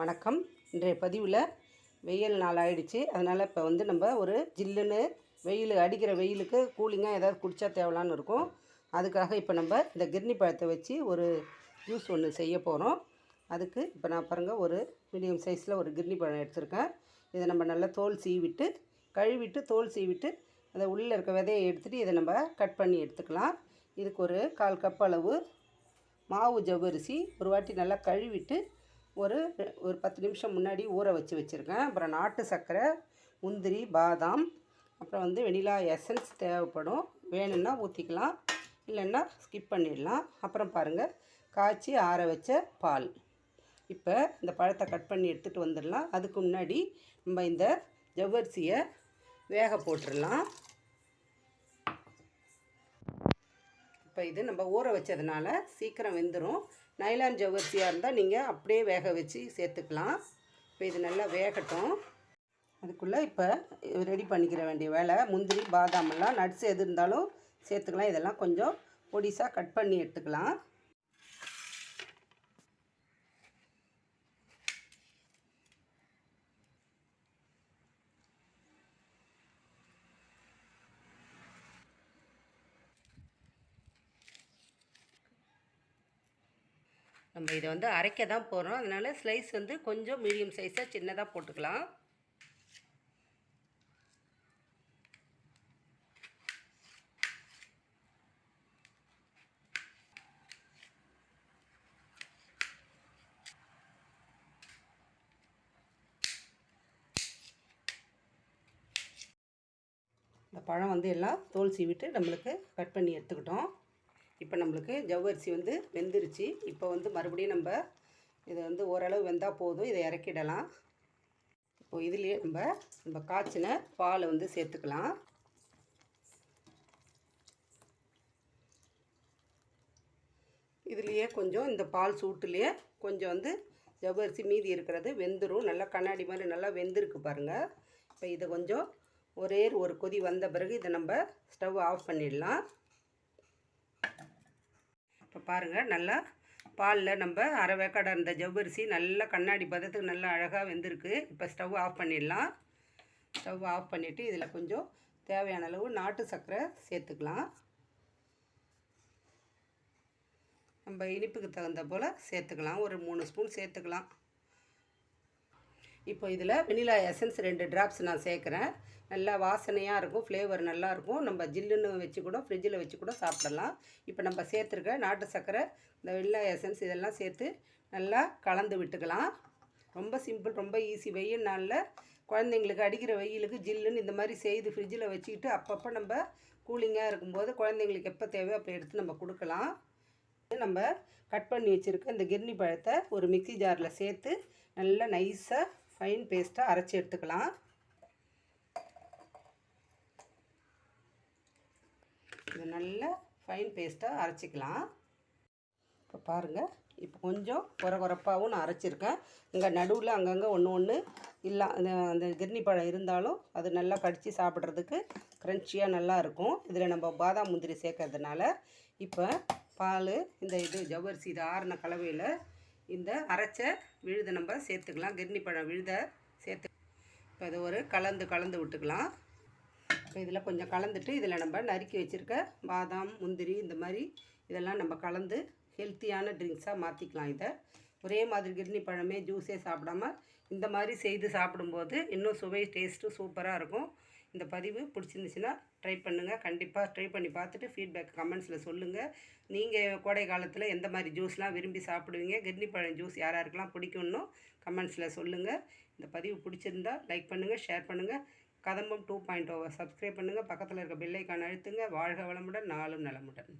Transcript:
வணக்கம். இன்றைய பதிவில் வெயில் நாள் ஆயிடுச்சு. அதனால் இப்போ வந்து நம்ம ஒரு ஜில்லுன்னு வெயில் அடிக்கிற வெயிலுக்கு கூலிங்காக ஏதாவது குடித்தா தேவலான்னு இருக்கும். அதுக்காக இப்போ நம்ம இந்த கிர்னி பழத்தை வச்சு ஒரு ஜூஸ் ஒன்று செய்ய போகிறோம் அதுக்கு இப்போ நான் பாருங்கள் ஒரு மீடியம் சைஸில் ஒரு கிர்னி பழம் எடுத்திருக்கேன். இதை நம்ம நல்லா தோல் சீவிட்டு கழுவிட்டு தோல் சீவிட்டு அதை உள்ளே இருக்க விதையை எடுத்துகிட்டு இதை நம்ம கட் பண்ணி எடுத்துக்கலாம். இதுக்கு ஒரு கால் கப் அளவு மாவு ஜவ்வரிசி ஒரு வாட்டி நல்லா கழுவிட்டு ஒரு ஒரு பத்து நிமிஷம் முன்னாடி ஊற வச்சு வச்சுருக்கேன். அப்புறம் நாட்டு சர்க்கரை முந்திரி பாதாம் அப்புறம் வந்து வெனிலா எசன்ஸ் தேவைப்படும். வேணும்னா ஊற்றிக்கலாம் இல்லைன்னா ஸ்கிப் பண்ணிடலாம். அப்புறம் பாருங்கள் காய்ச்சி ஆற வச்ச பால். இப்போ இந்த பழத்தை கட் பண்ணி எடுத்துகிட்டு வந்துடலாம். அதுக்கு முன்னாடி நம்ம இந்த ஜவ்வரிசியை வேக போட்டுடலாம். இப்போ இது நம்ம ஊற வச்சதுனால சீக்கிரம் வெந்துடும் நைலான் ஜவ்வரிசியாக இருந்தால் நீங்கள் அப்படியே வேக வச்சு சேர்த்துக்கலாம். இப்போ இது நல்லா வேகட்டும். அதுக்குள்ளே இப்போ ரெடி பண்ணிக்கிற வேண்டிய வேலை முந்திரி பாதாமெல்லாம் நட்ஸ் எது இருந்தாலும் சேர்த்துக்கலாம். இதெல்லாம் கொஞ்சம் பொடிசாக கட் பண்ணி எடுத்துக்கலாம். நம்ம இதை வந்து அரைக்க தான் போகிறோம் அதனால் ஸ்லைஸ் வந்து கொஞ்சம் மீடியம் சைஸாக சின்னதாக போட்டுக்கலாம். இந்த பழம் வந்து எல்லாம் தோல் சீவிட்டு நம்மளுக்கு கட் பண்ணி எடுத்துக்கிட்டோம். இப்போ நம்மளுக்கு ஜவ்வரிசி வந்து வெந்துருச்சு. இப்போ வந்து மறுபடியும் நம்ம இதை வந்து ஓரளவு வெந்தால் போதும். இதை இறக்கிடலாம். இப்போ இதுலேயே நம்ம நம்ம காய்ச்சின பாலை வந்து சேர்த்துக்கலாம். இதுலேயே கொஞ்சம் இந்த பால் சூட்டுலேயே கொஞ்சம் வந்து ஜவ்வரிசி மீதி இருக்கிறது வெந்துடும் நல்லா கண்ணாடி மாதிரி நல்லா வெந்திருக்கு பாருங்கள் இப்போ இதை கொஞ்சம் ஒரே ஒரு கொதி வந்த பிறகு இதை நம்ம ஸ்டவ் ஆஃப் பண்ணிடலாம். இப்போ பாருங்கள் நல்லா பாலில் நம்ம அரை வேக்காடு இருந்த ஜவ்வரிசி நல்லா கண்ணாடி பதத்துக்கு நல்லா அழகாக வெந்திருக்கு. இப்போ ஸ்டவ் ஆஃப் பண்ணிடலாம். ஸ்டவ் ஆஃப் பண்ணிவிட்டு இதில் கொஞ்சம் தேவையான அளவு நாட்டு சர்க்கரை சேர்த்துக்கலாம். நம்ம இனிப்புக்கு தகுந்த போல் சேர்த்துக்கலாம். ஒரு மூணு ஸ்பூன் சேர்த்துக்கலாம். இப்போ இதில் வெனிலா எசன்ஸ் ரெண்டு ட்ராப்ஸ் நான் சேர்க்குறேன். நல்லா வாசனையாக இருக்கும் ஃப்ளேவர் நல்லாயிருக்கும் நம்ம ஜில்லுன்னு வச்சு கூட ஃப்ரிட்ஜில் வச்சு கூட சாப்பிடலாம். இப்போ நம்ம சேர்த்துருக்க நாட்டு சர்க்கரை இந்த வெனிலா எசன்ஸ் இதெல்லாம் சேர்த்து நல்லா கலந்து விட்டுக்கலாம். ரொம்ப சிம்பிள் ரொம்ப ஈஸி வெயில் நாளில் குழந்தைங்களுக்கு அடிக்கிற வெயிலுக்கு ஜில்லுன்னு இந்த மாதிரி செய்து ஃப்ரிட்ஜில் வச்சுக்கிட்டு அப்பப்போ நம்ம கூலிங்காக இருக்கும்போது குழந்தைங்களுக்கு எப்போ தேவையோ அப்போ எடுத்து நம்ம கொடுக்கலாம். நம்ம கட் பண்ணி வச்சுருக்க இந்த கிர்னி பழத்தை ஒரு மிக்சி ஜாரில் சேர்த்து நல்லா நைஸாக ஃபைன் பேஸ்ட்டாக அரைச்சி எடுத்துக்கலாம். இது நல்லா ஃபைன் பேஸ்ட்டாக அரைச்சிக்கலாம். இப்போ பாருங்கள் இப்போ கொஞ்சம் குறகுறப்பாகவும் நான் அரைச்சிருக்கேன். இங்கே நடுவில் அங்கங்கே ஒன்று ஒன்று இல்லை அந்த அந்த கிர்னி பழம் இருந்தாலும் அது நல்லா கடித்து சாப்பிட்றதுக்கு க்ரன்ச்சியாக நல்லா இருக்கும். இதில் நம்ம பாதாம் முந்திரி சேர்க்கறதுனால இப்போ பால் இந்த இது ஜவ்வரிசி இது ஆறின கலவையில் இந்த அரைச்ச விழுதை நம்ம சேர்த்துக்கலாம். கிர்னி பழம் விழுத சேர்த்து இப்போ அது ஒரு கலந்து கலந்து விட்டுக்கலாம். இப்போ இதில் கொஞ்சம் கலந்துட்டு இதில் நம்ம நறுக்கி வச்சுருக்க பாதாம் முந்திரி இந்த மாதிரி இதெல்லாம் நம்ம கலந்து ஹெல்த்தியான ட்ரிங்க்ஸாக மாற்றிக்கலாம் இதை. ஒரே மாதிரி கிர்னி பழமே ஜூஸே சாப்பிடாம இந்த மாதிரி செய்து சாப்பிடும்போது இன்னும் சுவை டேஸ்ட்டு சூப்பராக இருக்கும். இந்த பதிவு பிடிச்சிருந்துச்சுன்னா ட்ரை பண்ணுங்கள் கண்டிப்பாக ட்ரை பண்ணி பார்த்துட்டு ஃபீட்பேக் கமெண்ட்ஸில் சொல்லுங்கள் நீங்கள் கோடை காலத்தில் எந்த மாதிரி ஜூஸ்லாம் விரும்பி சாப்பிடுவீங்க? கிர்னி பழம் ஜூஸ் யார் யாருக்கெல்லாம் பிடிக்கும்னு கமெண்ட்ஸில் சொல்லுங்கள் இந்த பதிவு பிடிச்சிருந்தா லைக் பண்ணுங்கள் ஷேர் பண்ணுங்கள் கதம்பம் two point over oh subscribe பண்ணுங்கள் பக்கத்தில் இருக்க பெல்லைக்கான அழுத்துங்க. வாழ்க வளமுடன் நாளும் நலமுடன்.